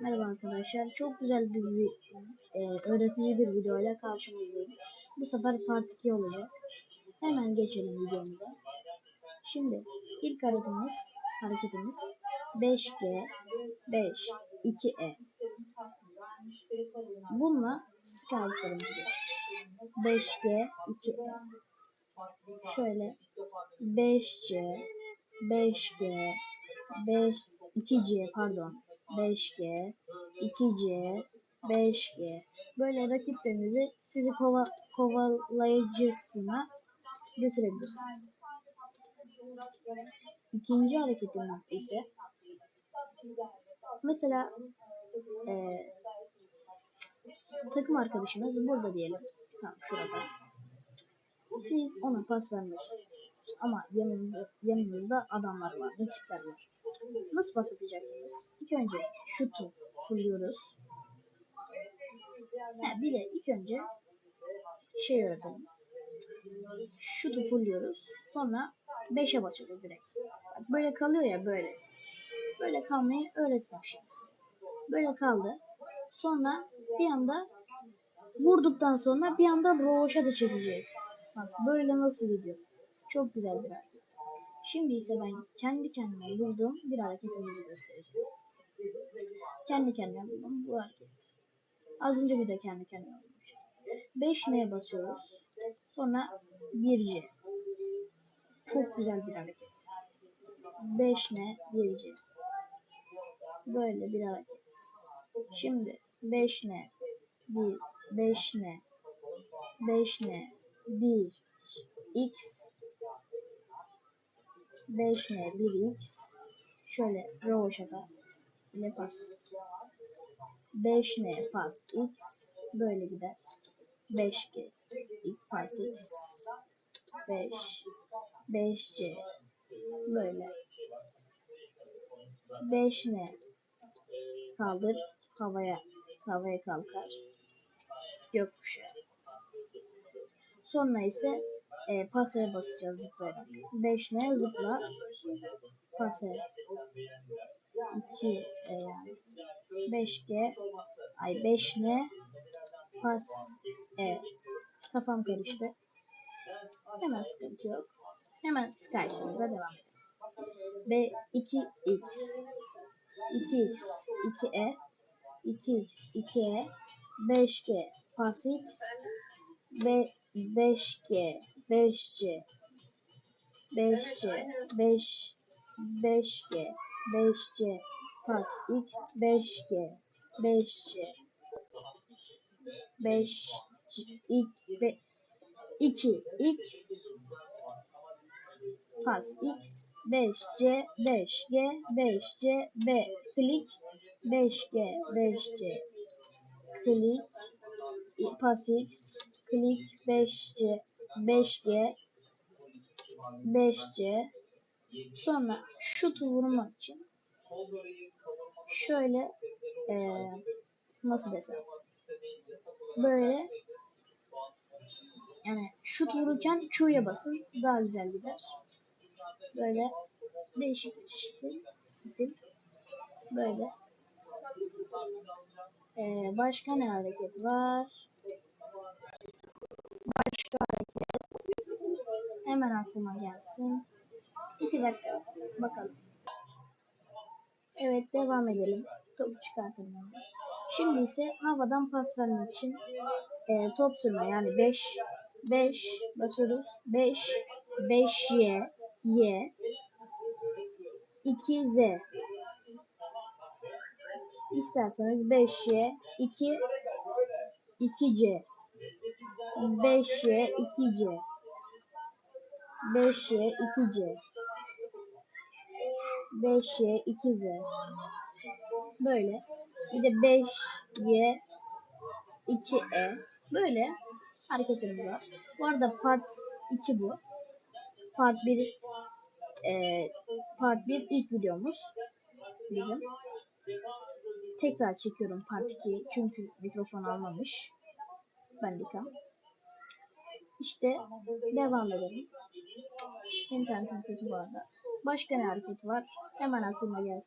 Merhaba arkadaşlar. Çok güzel bir, e, öğretici bir videoyla karşınızdayım. Bu sefer part 2 olacak. Hemen geçelim videomuza. Şimdi ilk hareketimiz, hareketimiz 5G 5 2E. Bununla Skype'larımız var. 5G 2E. Şöyle 5C 5G 5 2C pardon 5G 2C 5G böyle rakiplerinizi sizi kova, kovalayıcısına götürebilirsiniz. İkinci hareketimiz ise mesela eee takım arkadaşınız burada diyelim. Tamam şurada. Siz ona pas vermek istiyorsunuz. Ama yanında, yanınızda adamlar var, rakipler var. Nasıl pas atacaksınız? İlk önce şutu fulluyoruz. Ha, bir de ilk önce şey öğretelim. Şutu fulluyoruz. Sonra 5'e basıyoruz direkt. Bak böyle kalıyor ya böyle. Böyle kalmayı öğrettim şimdi. Böyle kaldı. Sonra bir anda vurduktan sonra bir anda roşa da çekeceğiz. Bak böyle nasıl gidiyor. Çok güzel bir hareket. Şimdi ise ben kendi kendime bulduğum bir hareketimizi göstereceğim. Kendi kendime buldum bu hareket. Az önce bir de kendi kendime bulmuştum. 5 neye basıyoruz. Sonra 1C. Çok güzel bir hareket. 5 ne 1C. Böyle bir hareket. Şimdi 5 ne 1 5 ne 5 ne 1 x 5 ne 1 x şöyle rovaşata ile pas. 5 ne pas x. Böyle gider. 5 g ilk pas x. 5 5 c böyle. 5 ne kaldır. Havaya havaya kalkar. Gökkuşağı. Sonra ise e, pasaya basacağız zıplayarak. 5 ne zıpla. Pasaya. 2 e, yani. 5G ay 5 ne pas. E kafam karıştı. Hemen sıkıntı yok. Hemen Skype'ımıza devam edelim. B 2x 2x 2e 2x 2e 5G pas x. Ve 5G 5C 5C 5 5G 5C pas. X. 5G 5C 5 2 2 X. Pas. X. 5C 5G 5C B klik. 5G 5C klik. Pas. X. Klik. 5C 5G 5C sonra şutu vurmak için şöyle ee, nasıl desem böyle yani şut vururken Q'ya basın daha güzel gider. Böyle değişik bir stil, stil. böyle. Ee, başka ne hareket var? Başka hemen aklıma gelsin. 2 dakika bakalım. Evet devam edelim. Topu çıkartalım. Şimdi ise havadan pas vermek için e, top sürme yani 5 5 basıyoruz. 5 5 Y Y 2 Z İsterseniz 5 Y 2 2 C 5 Y 2 C 5Y 2C 5Y 2Z böyle bir de 5Y 2E böyle hareketlerimiz var. Bu arada part 2 bu. Part 1 e, part 1 ilk videomuz bizim. Tekrar çekiyorum part 2 çünkü mikrofon almamış. Bandicam. İşte devam edelim. İnternetim kötü bu arada. Başka ne hareket var? Hemen aklıma gelsin.